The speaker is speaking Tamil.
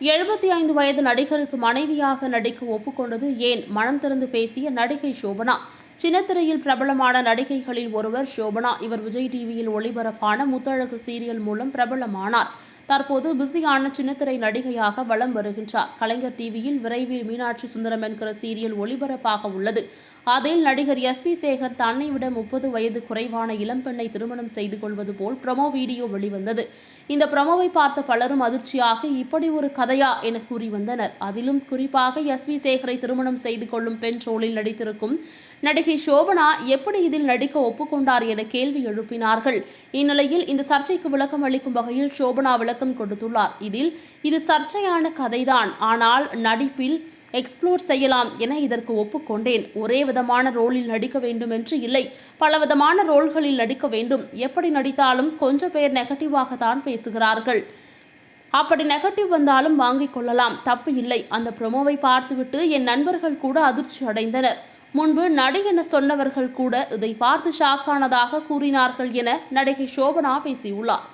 எழுபத்தி ஐந்து வயது நடிகருக்கு மனைவியாக நடிக்க ஒப்புக்கொண்டது ஏன்? மனம் திறந்து பேசிய நடிகை சோபனா சின்னத்திரையில் பிரபலமான நடிகைகளில் ஒருவர் சோபனா இவர் விஜய் டிவியில் ஒளிபரப்பான முத்தழகு சீரியல் மூலம் பிரபலமானார். தற்போது பிஸியான சின்னத்திரை நடிகையாக வலம் வருகின்றார். கலைஞர் டிவியில் விரைவில் மீனாட்சி சுந்தரம் என்கிற சீரியல் ஒளிபரப்பாக உள்ளது. அதில் நடிகர் எஸ் பி சேகர் தன்னை விட முப்பது வயது குறைவான இளம்பெண்ணை திருமணம் செய்து கொள்வது போல் ப்ரமோ வீடியோ வெளிவந்தது. இந்த ப்ரமோவை பார்த்த பலரும் அதிர்ச்சியாக இப்படி ஒரு கதையா என கூறி வந்தனர். அதிலும் குறிப்பாக எஸ் வி சேகரை திருமணம் செய்து கொள்ளும் பெண் ரோலில் நடித்திருக்கும் நடிகை சோபனா எப்படி இதில் நடிக்க ஒப்புக்கொண்டார் என கேள்வி எழுப்பினார்கள். இந்நிலையில் இந்த சர்ச்சைக்கு விளக்கம் அளிக்கும் வகையில் சோபனா விளக்கம் கொடுத்துள்ளார். இதில் இது சர்ச்சையான கதைதான். ஆனால் நடிப்பில் எக்ஸ்ப்ளோர் செய்யலாம் என இதற்கு ஒப்புக்கொண்டேன். ஒரே விதமான ரோலில் நடிக்க வேண்டும் என்று இல்லை. பல விதமான ரோல்களில் நடிக்க வேண்டும். எப்படி நடித்தாலும் கொஞ்சம் பேர் நெகட்டிவாகத்தான் பேசுகிறார்கள். அப்படி நெகட்டிவ் வந்தாலும் வாங்கிக் கொள்ளலாம். தப்பு இல்லை. அந்த ப்ரொமோவை பார்த்துவிட்டு என் நண்பர்கள் கூட அதிர்ச்சி அடைந்தனர். முன்பு நடி என சொன்னவர்கள் கூட இதை பார்த்து ஷாக்கானதாக கூறினார்கள் என நடிகை சோபனா பேசியுள்ளார்.